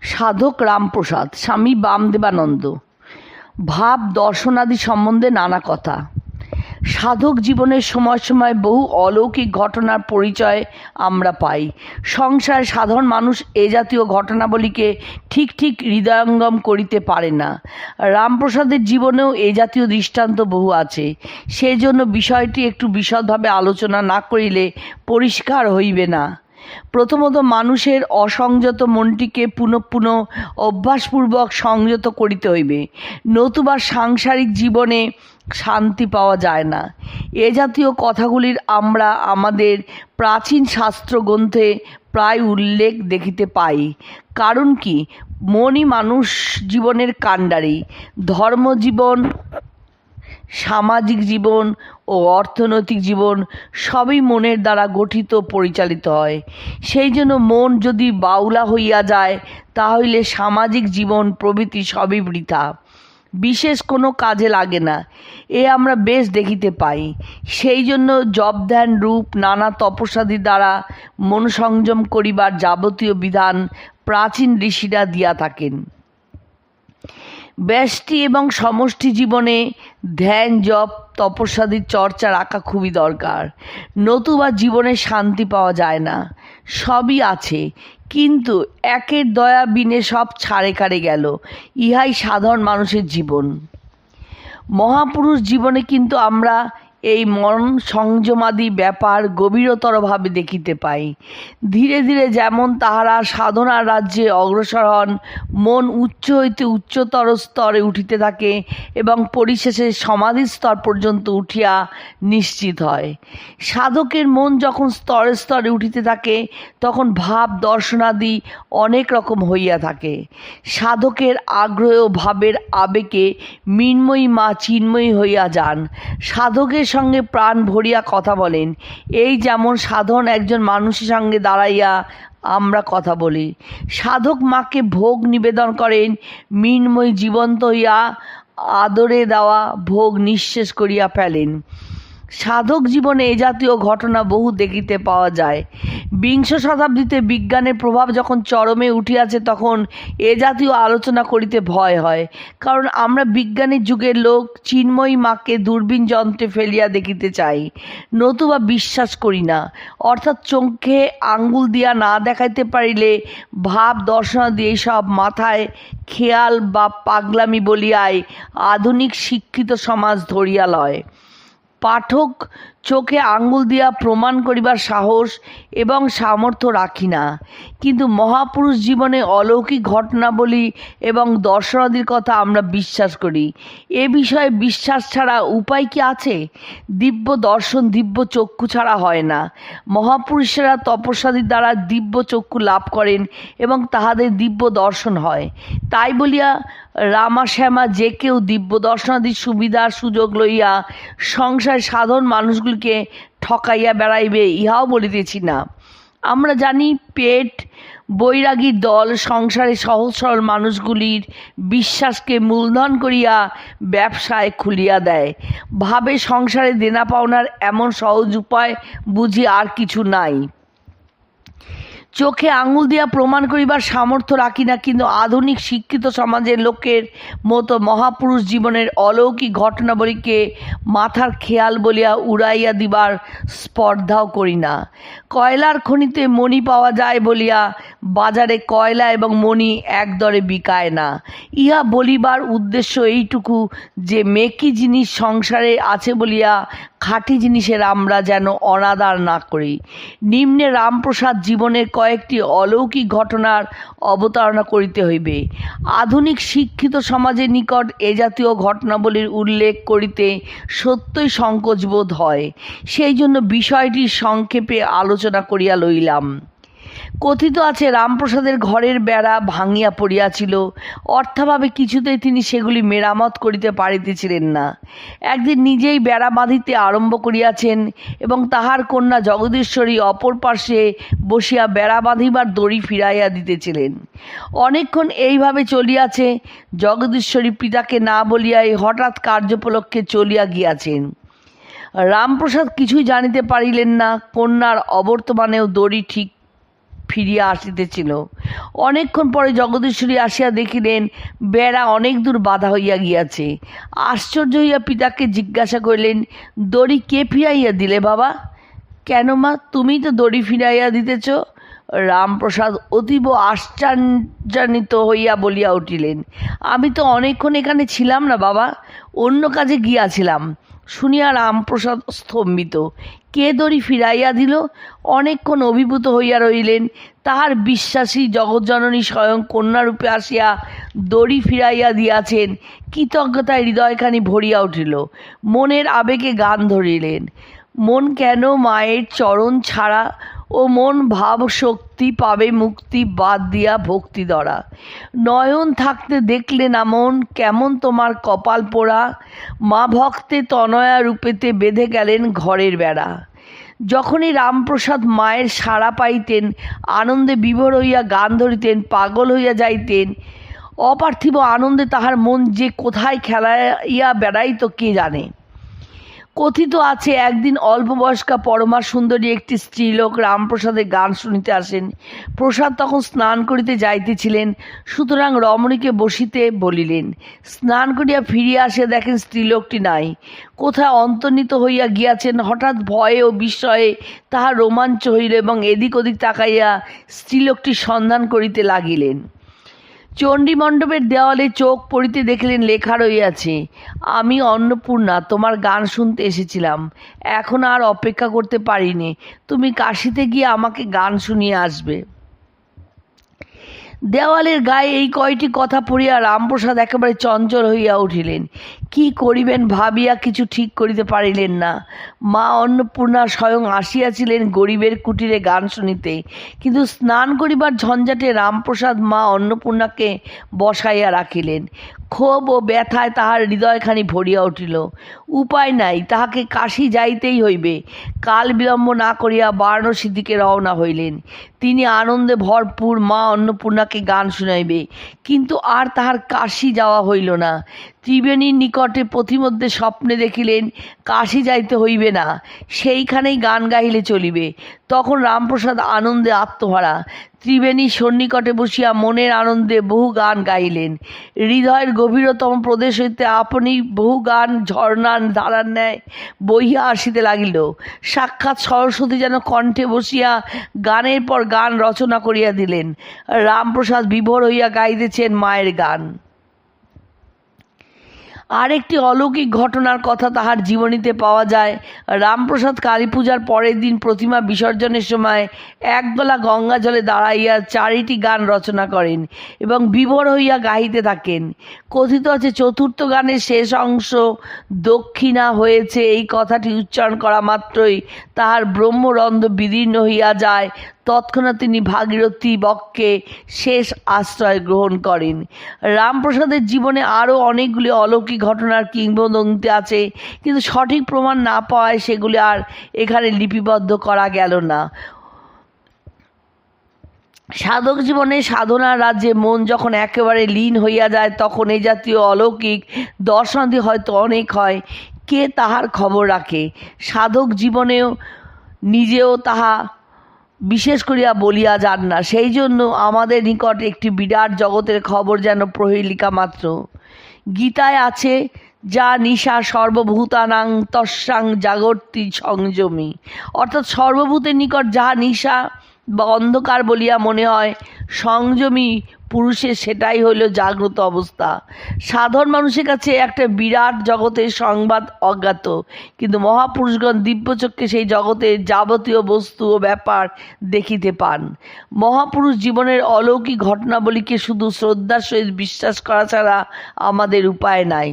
সাধক রামপ্রসাদ, স্বামী বামদেবানন্দ। ভাব দর্শনাদি সম্বন্ধে নানা কথা। সাধক জীবনের সময় সময় বহু অলৌকিক ঘটনার পরিচয় আমরা পাই। সংসারে সাধারণ মানুষ এ জাতীয় ঘটনাবলীকে ঠিক ঠিক হৃদয়ঙ্গম করিতে পারে না। রামপ্রসাদের জীবনেও এ জাতীয় দৃষ্টান্ত বহু আছে। সেই জন্য বিষয়টি একটু বিশদভাবে আলোচনা না করিলে পরিষ্কার হইবে না। প্রথমত মানুষের অসংযত মনটিকে পুনঃ পুনঃ অভ্যাসপূর্বক সংযত করিতে হইবে। নতুবা সাংসারিক জীবনে শান্তি পাওয়া যায় না। এ জাতীয় কথাগুলির আমরা আমাদের প্রাচীন শাস্ত্র গ্রন্থে প্রায় উল্লেখ দেখিতে পাই। কারণ কি? মনই মানুষ জীবনের কাণ্ডারি, ধর্মজীবন সামাজিক জীবন ও অর্থনৈতিক জীবন সবই মনের দ্বারা গঠিত, পরিচালিত হয়। সেই জন্য মন যদি বাউলা হইয়া যায় তাহলে সামাজিক জীবন প্রভৃতি সবই বৃথা। বিশেষ কোনো কাজে লাগে না, এ আমরা বেশ দেখিতে পাই। সেই জন্য জপ ধ্যান রূপ, নানা তপস্যাদি দ্বারা মন সংযম করিবার যাবতীয় বিধান প্রাচীন ঋষিরা দিয়া থাকেন। ব্যষ্টি এবং সমষ্টি জীবনে ধ্যান, জপ তপস্যাদির চর্চা রাখা খুবই দরকার। নতুবা জীবনে শান্তি পাওয়া যায় না। সবই আছে, কিন্তু একের দয়া বিনে সব ছাড়ে কারে গেল। ইহাই সাধারণ মানুষের জীবন। মহাপুরুষ জীবনে কিন্তু আমরা এই মন সংযমাদি ব্যাপার গভীরতরভাবে দেখিতে পাই। ধীরে ধীরে যেমন তাহারা সাধনার রাজ্যে অগ্রসর হন, মন উচ্চ হইতে উচ্চতর স্তরে উঠিতে থাকে এবং পরিশেষে সমাধি স্তর পর্যন্ত উঠিয়া নিশ্চিত হয়। সাধকের মন যখন স্তরে স্তরে উঠিতে থাকে, তখন ভাব দর্শনাদি অনেক রকম হইয়া থাকে। সাধকের আগ্রহ ভাবের আবেগে মৃন্ময়ী মা চিন্ময়ী হইয়া যান। সাধকের সঙ্গে প্রাণ ভরিয়া কথা বলেন। এই যেমন সাধন একজন মানুষের সঙ্গে দাঁড়াইয়া আমরা কথা বলি। সাধক মাকে ভোগ নিবেদন করেন, মৃন্ময় জীবন্ত হইয়া আদরে দেওয়া ভোগ নিঃশেষ করিয়া ফেলেন। সাধক জীবনে এ জাতীয় ঘটনা বহু দেখিতে পাওয়া যায়। বিংশ শতাব্দীতে বিজ্ঞানের প্রভাব যখন চরমে উঠিয়াছে, তখন এ জাতীয় আলোচনা করিতে ভয় হয়। কারণ আমরা বিজ্ঞানের যুগের লোক, চিন্ময়ী মাকে দূরবীন যন্ত্রে ফেলিয়া দেখিতে চাই। নতুবা বিশ্বাস করি না। অর্থাৎ চোখে আঙ্গুল দিয়া না দেখাইতে পারিলে ভাব দর্শন দিয়ে সব মাথায় খেয়াল বা পাগলামি বলিয়ায় আধুনিক শিক্ষিত সমাজ ধরিয়া লয়। পাঠক চোখে আঙ্গুল দিয়া প্রমাণ করিবার সাহস এবং সামর্থ্য রাখি না। কিন্তু মহাপুরুষ জীবনে অলৌকিক ঘটনাবলী এবং দর্শনাদির কথা আমরা বিশ্বাস করি। এ বিষয়ে বিশ্বাস ছাড়া উপায় কি আছে? দিব্য দর্শন, দিব্য চক্ষু ছাড়া হয় না। মহাপুরুষেরা তপস্যাদির দ্বারা দিব্য চক্ষু লাভ করেন এবং তাহাদের দিব্য দর্শন হয়। তাই বলিয়া রামা শ্যামা যে কেউ দিব্য দর্শনাদির সুবিধার সুযোগ লইয়া সংসারে সাধারণ মানুষগুলিকে ঠকাইয়া বেড়াইবে, ইহাও বলিতেছি না। আমরা জানি পেট, বৈরাগী দল, সংসারে সহজ সরল মানুষগুলির বিশ্বাসকে মূলধন করিয়া ব্যবসায় খুলিয়া দেয়। ভাবে সংসারে দেনা পাওনার এমন সহজ উপায় বুঝি আর কিছু নাই। চোখে আঙুল দিয়া প্রমাণ করিবার সামর্থ্য রাখি না, কিন্তু আধুনিক শিক্ষিত সমাজের লোকের মতো মহাপুরুষ জীবনের অলৌকিক ঘটনাবলীকে মাথার খেয়াল বলিয়া উড়াইয়া দিবার স্পর্ধাও করি না। কয়লার খনিতে মণি পাওয়া যায় বলিয়া বাজারে কয়লা এবং মণি একদরে বিকায় না। ইহা বলিবার উদ্দেশ্য এইটুকু যে মেকি জিনিস সংসারে আছে বলিয়া খাঁটি জিনিসের আমরা যেন অনাদার না করি। নিম্নে রামপ্রসাদ জীবনের কয়েকটি অলৌকিক ঘটনার অবতারণা করিতে হইবে। আধুনিক শিক্ষিত সমাজের নিকট এ জাতীয় ঘটনাবলীর উল্লেখ করিতে সত্যই সংকোচবোধ হয়। সেই জন্য বিষয়টি সংক্ষেপে আলোচনা করিয়া লইলাম। কথিত আছে, রামপ্রসাদের ঘরের বেড়া ভাঙিয়া পড়িয়াছিল। অর্থাভাবে কিছুতেই তিনি সেগুলি মেরামত করিতে পারিতেছিলেন না। একদিন নিজেই বেড়া বাঁধিতে আরম্ভ করিয়াছেন এবং তাহার কন্যা জগদীশ্বরী অপর পার্শ্বে বসিয়া বেড়া বাঁধিবার দড়ি ফিরাইয়া দিতেছিলেন। অনেকক্ষণ এইভাবে চলিয়াছে, জগদীশ্বরী পিতাকে না বলিয়াই হঠাৎ কার্যোপলক্ষে চলিয়া গিয়াছেন। রামপ্রসাদ কিছুই জানিতে পারিলেন না, কন্যার অবর্তমানেও দড়ি ঠিক ফিরিয়া আসিতেছিল। অনেকক্ষণ পরে জগদীশ্বরী আসিয়া দেখিলেন, বেড়া অনেক দূর বাধা হইয়া গিয়াছে। আশ্চর্য হইয়া পিতাকে জিজ্ঞাসা করিলেন, দড়ি কে ফিরাইয়া দিলে বাবা? কেন মা, তুমি তো দড়ি ফিরাইয়া দিতেছ। রামপ্রসাদ অতীব আশ্চর্যান্বিত হইয়া বলিয়া উঠিলেন, আমি তো অনেকক্ষণ এখানে ছিলাম না বাবা, অন্য কাজে গিয়াছিলাম। শুনিয়া রামপ্রসাদ স্তম্ভিত। কে দড়ি ফিরাইয়া দিল? অনেকক্ষণ অভিভূত হইয়া রইলেন তাহার বিশ্বাসী জগৎজননী স্বয়ং কন্যারূপে আসিয়া দড়ি ফিরাইয়া দিয়াছেন। কৃতজ্ঞতায় হৃদয়খানি ভরিয়া উঠিল। মনের আবেগে গান ধরিলেন। মন কেন মায়ের চরণ ছাড়া ও মন ভাব শক্তি পাবে মুক্তি বাদ দিয়া ভক্তি দরা নয়ন থাকতে দেখলে না মন কেমন তোমার কপাল পোড়া? মা ভক্তে তনয়া রূপেতে বেঁধে গেলেন ঘরের বেড়া। যখনই রামপ্রসাদ মায়ের সাড়া পাইতেন, আনন্দে বিভোর হইয়া গান ধরিতেন, পাগল হইয়া যাইতেন, অপার্থিব আনন্দে তাহার মন যে কোথায় খেলাইয়া বেড়াইত কে জানে? কথিত আছে, একদিন অল্প বয়স্কা পরমা সুন্দরী একটি স্ত্রীলোক রামপ্রসাদের গান শুনিতে আসেন। প্রসাদ তখন স্নান করিতে যাইতেছিলেন, সুতরাং রমণীকে বসিতে বলিলেন, স্নান করিয়া ফিরিয়া আসিয়া দেখেন স্ত্রীলোকটি নাই। কোথায় অন্তর্নিত হইয়া গিয়াছেন, হঠাৎ ভয়ে ও বিস্ময়ে তাহার রোমাঞ্চ হইল এবং এদিক ওদিক তাকাইয়া স্ত্রীলোকটির সন্ধান করিতে লাগিলেন। চণ্ডী মণ্ডপের দেওয়ালে চোখ পড়িতে দেখলেন লেখা রইয়াছে আমি অন্নপূর্ণা, তোমার গান শুনতে এসেছিলাম। এখন আর অপেক্ষা করতে পারিনি। তুমি কাশিতে গিয়ে আমাকে গান শুনিয়ে আসবে। দেওয়ালের গায়ে এই কয়টি কথা পড়িয়া রামপ্রসাদ একেবারে চঞ্চল হইয়া উঠিলেন। কি করিবেন ভাবিয়া কিছু ঠিক করিতে পারিলেন না। মা অন্নপূর্ণা স্বয়ং আসিয়াছিলেন গরিবের কুটিরে গান শুনিতে। কিন্তু স্নান করিবার ঝঞ্ঝাটে রামপ্রসাদ মা অন্নপূর্ণাকে বসাইয়া রাখিলেন। ক্ষোভ ও ব্যথায় তাহার হৃদয়খানি ভরিয়া উঠিল। উপায় নাই, তাহাকে কাশি যাইতেই হইবে। কাল বিলম্ব না করিয়া বারণসী দিকে রওনা হইলেন। তিনি আনন্দে ভরপুর মা অন্নপূর্ণাকে গান শুনাইবে। কিন্তু আর তাহার কাশি যাওয়া হইল না। ত্রিবেণীর নিকটে পথিমধ্যে স্বপ্নে দেখিলেন, কাশি যাইতে হইবে না, সেইখানেই গান গাইলে চলিবে। তখন রামপ্রসাদ আনন্দে আত্মহারা। ত্রিবেণী সন্নিকটে বসিয়া মনের আনন্দে বহু গান গাইলেন হৃদয়ের গভীরতম প্রদেশ হইতে আপনি বহু গান, ঝর্ণার ধারার ন্যায় বহিয়া আসিতে লাগিল। সাক্ষাৎ সরস্বতী যেন কণ্ঠে বসিয়া গানের পর গান রচনা করিয়া দিলেন। রামপ্রসাদ বিভোর হইয়া গাইতেছেন মায়ের গান। আরেকটি অলৌকিক ঘটনার কথা তাহার জীবনীতে পাওয়া যায়। রামপ্রসাদ কালী পূজার পরের দিন প্রতিমা বিসর্জনের সময় একগলা গঙ্গা জলে দাঁড়াইয়া চারিটি গান রচনা করেন এবং বিভোর হইয়া গাহিতে থাকেন। কথিত আছে, চতুর্থ গানের শেষ অংশ দক্ষিণা হয়েছে। এই কথাটি উচ্চারণ করা মাত্রই তাহার ব্রহ্মরন্ধ্র বিদীর্ণ হইয়া যায়। তৎক্ষণাৎ তিনি ভাগীরথী বক্ষে শেষ আশ্রয় গ্রহণ করেন। রামপ্রসাদের জীবনে আরও অনেকগুলি অলৌকিক ঘটনার কিংবদন্তি আছে, কিন্তু সঠিক প্রমাণ না পাওয়ায় সেগুলি আর এখানে লিপিবদ্ধ করা গেল না। সাধক জীবনে সাধনার রাজ্যে মন যখন একেবারে লীন হইয়া যায়, তখন এই জাতীয় অলৌকিক দর্শনাদি হয়তো অনেক হয়। কে তাহার খবর রাখে? সাধক জীবনেও নিজেও তাহা বিশেষ করিয়া বলিয়া যান না। সেই জন্য আমাদের নিকট একটি বিরাট জগতের খবর যেন প্রহেলিকা মাত্র। গীতায় আছে, যা নিশা সর্বভূতানাং তস্যাং জাগর্তি সংযমী। অর্থাৎ সর্বভূতের নিকট যাহা নিশা বা অন্ধকার বলিয়া মনে হয়, সংযমী পুরুষের সেটাই হইল জাগ্রত অবস্থা। সাধারণ মানুষের কাছে একটা বিরাট জগতের সংবাদ অজ্ঞাত, কিন্তু মহাপুরুষগণ দিব্যচক্ষে সেই জগতের যাবতীয় বস্তু ও ব্যাপার দেখিতে পান। মহাপুরুষ জীবনের অলৌকিক ঘটনাবলীকে শুধু শ্রদ্ধার সহিত বিশ্বাস করা ছাড়া আমাদের উপায় নাই।